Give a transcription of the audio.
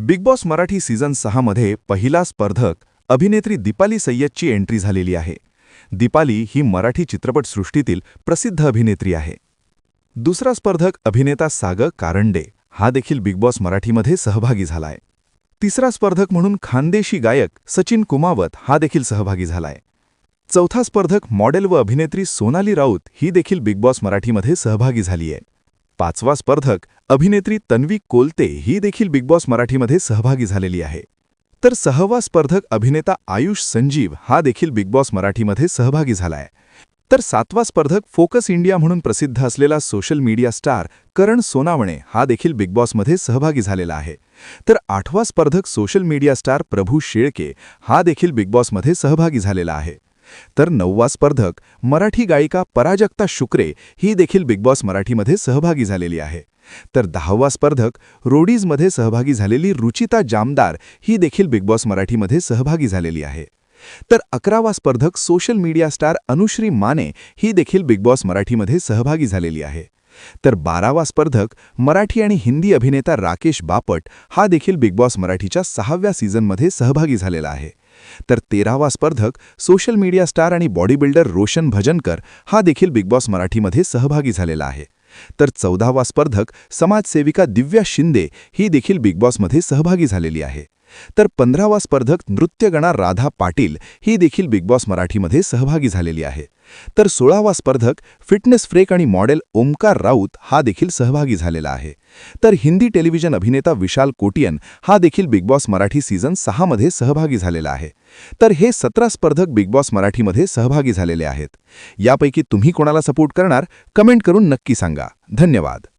Big Boss Marathi season सहामध्ये पहिला स्पर्धक अभिनेत्री दीपाली सय्यदची एंट्री झालेली आहे. दीपाली ही मराठी चित्रपटसृष्टीतील प्रसिद्ध अभिनेत्री आहे. दुसरा स्पर्धक अभिनेता सागर कारंडे हा देखील बिग बॉस मराठीमध्ये सहभागी झालाय. तिसरा स्पर्धक म्हणून खानदेशी गायक सचिन कुमावत हा देखील सहभागी झालाय. चौथा स्पर्धक मॉडेल व अभिनेत्री सोनाली राऊत ही देखील बिग बॉस मराठीमध्ये सहभागी झाली आहे पाचवा स्पर्धक अभिनेत्री तन्वी कोलते ही देखील बिग बॉस मराठीमध्ये सहभागी झालेली आहे. तर सहावा स्पर्धक अभिनेता आयुष संजीव हा देखील बिग बॉस मराठीमध्ये सहभागी झालाय. तर सातवा स्पर्धक फोकस इंडिया म्हणून प्रसिद्ध असलेला social media star Karan Sonawane हा देखील बिग बॉसमध्ये सहभागी झालेला आहे. तर आठवा स्पर्धक social media star Prabhu Shelke हा देखील बिग बॉसमध्ये सहभागी झालेला आहे. तर नववा स्पर्धक मराठी गायिका पराजक्ता शुक्रे ही देखील बिग बॉस मराठीमध्ये सहभागी झालेली आहे. तर दहावा स्पर्धक रोडीजमध्ये सहभागी झालेली रुचिता जामदार ही देखील बिग बॉस मराठीमध्ये सहभागी झालेली आहे. तर अकरावा स्पर्धक social media star Anushree Mane ही देखील बिग बॉस मराठीमध्ये सहभागी झालेली आहे. तर बारावा स्पर्धक मराठी आणि हिंदी अभिनेता राकेश बापट हा देखील बिग बॉस मराठीच्या सहाव्या सीझनमध्ये सहभागी झालेला आहे. तर तेरावा स्पर्धक सोशल मीडिया स्टार आणि बॉडी बिल्डर रोशन भजनकर हा देखील बिग बॉस मराठीमध्ये सहभागी झालेला आहे. तर चौदावा स्पर्धक समाजसेविका दिव्या शिंदे ही देखील बिग बॉसमध्ये सहभागी झालेली आहे. तर पंधरावा स्पर्धक नृत्यगणा राधा पाटील ही देखील बिग बॉस मराठीमध्ये सहभागी झालेली आहे. तर सोळावा स्पर्धक फिटनेस फ्रेक आणि मॉडेल ओमकार राऊत हा देखील सहभागी झालेला आहे. तर हिंदी टेलिव्हिजन अभिनेता विशाल कोटियन हा देखील बिग बॉस मराठी सीझन सहामध्ये सहभागी झालेला आहे. तर हे सतरा स्पर्धक बिग बॉस मराठीमध्ये सहभागी झालेले आहेत. यापैकी तुम्ही कोणाला सपोर्ट करणार? कमेंट करून नक्की सांगा. धन्यवाद.